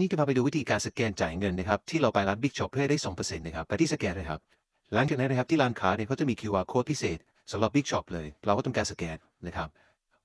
นี้จะพาไปดูวิธีการสแกนจ่ายเงินนะครับที่เราไปร้าน Big Shop เพื่อให้ได้2%นะครับไปที่สแกนเลยครับหลังจากนั้นนะครับที่ร้านค้าเนี่ยเขาจะมี QR code พิเศษสำหรับ Big Shop เลย เราก็ต้องการสแกนนะครับ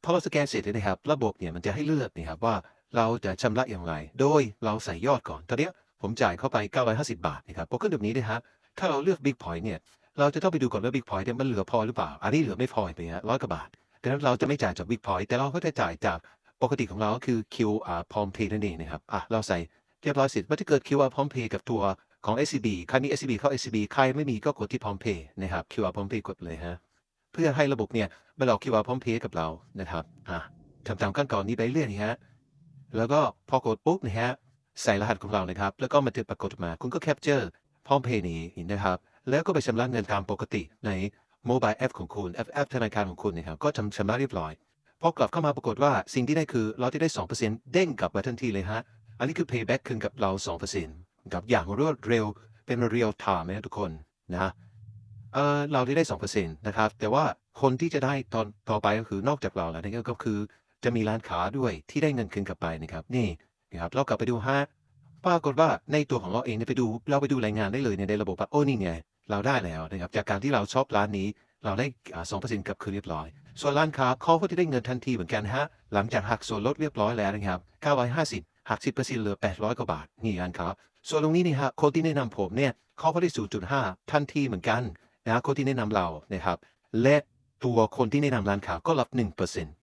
พอเราสแกนเสร็จนะครับ ระบบเนี่ยมันจะให้เลือกนะครับว่าเราจะชำระอย่างไร โดยเราใส่ยอดก่อนตอนนี้ผมจ่ายเข้าไป 950 บาทนะครับพอขึ้นแบบนี้นะฮะถ้าเราเลือก Big Point เนี่ยเราจะต้องไปดูก่อนว่า Big Point เนี่ยมันเหลือพอหรือเปล่า อันนี้เหลือไม่พอไปฮะร้อยกว่าบาทดังนั้นเราจะไม่จ่ายจาก Big Point แต่เราก็จะจ่ายจาก ปกติของเราก็คือ QR Prom Pay นั่นเองนะครับอะเราใส่เรียบร้อยเสร็จว่าถ้าเกิด QR พร้อมเพย์กับตัวของ SCB ใครมี SCB เข้า SCB ใครไม่มีก็กดที่พร้อมเพย์นะครับ QR พร้อมเพย์กดเลยฮะเพื่อให้ระบบเนี่ยมาหลอก QR พร้อมเพย์กับเรานะครับอะทำตามขั้นตอนนี้ไปเรื่อยนะฮะแล้วก็พอกดปุ๊บนะฮะใส่รหัสของเรานะครับ แล้วก็มันจะปรากฏมา คุณก็แคปเจอร์พร้อมเพย์นี้นะครับ แล้วก็ไปชำระเงินตามปกติในโมบายแอปของคุณแอปแอปธนาคารของคุณนะครับ ก็ทำชำระเรียบร้อย พอกลับเข้ามาปรากฏว่าสิ่งที่ได้คือเราจะได้2%เด้งกลับมาทันทีเลยฮะ อันนี้คือ payback คืนกับเรา2%กับอย่างรวดเร็วเป็น real time นะทุกคนนะเออเราได้ได้2%นะครับ แต่ว่าคนที่จะได้ตอนต่อไปก็คือนอกจากเราแล้วนะครับก็คือจะมีร้านค้าด้วยที่ได้เงินคืนกลับไปนะครับ นี่นะครับเรากลับไปดูฮะปรากฏว่าในตัวของเราเองเนี่ยไปดูเราไปดูรายงานได้เลยในระบบว่าโอ้นี่ไง เราได้แล้วนะครับจากการที่เราชอบร้านนี้ เราได้อ่า2%กลับคืนเรียบร้อย ส่วนร้านค้าเขาก็จะได้เงินทันทีเหมือนกันฮะ หลังจากหักส่วนลดเรียบร้อยแล้วนะครับ950หัก 10%เหลือ 800 กว่าบาท นี่ร้านครับ ส่วนตรงนี้นี่ฮะคนที่แนะนำผมเนี่ยเขาก็ได้ 0.5 ทันทีเหมือนกันนะคนที่แนะนำเรานะครับ และตัวคนที่แนะนำร้านค้าก็รับ 1%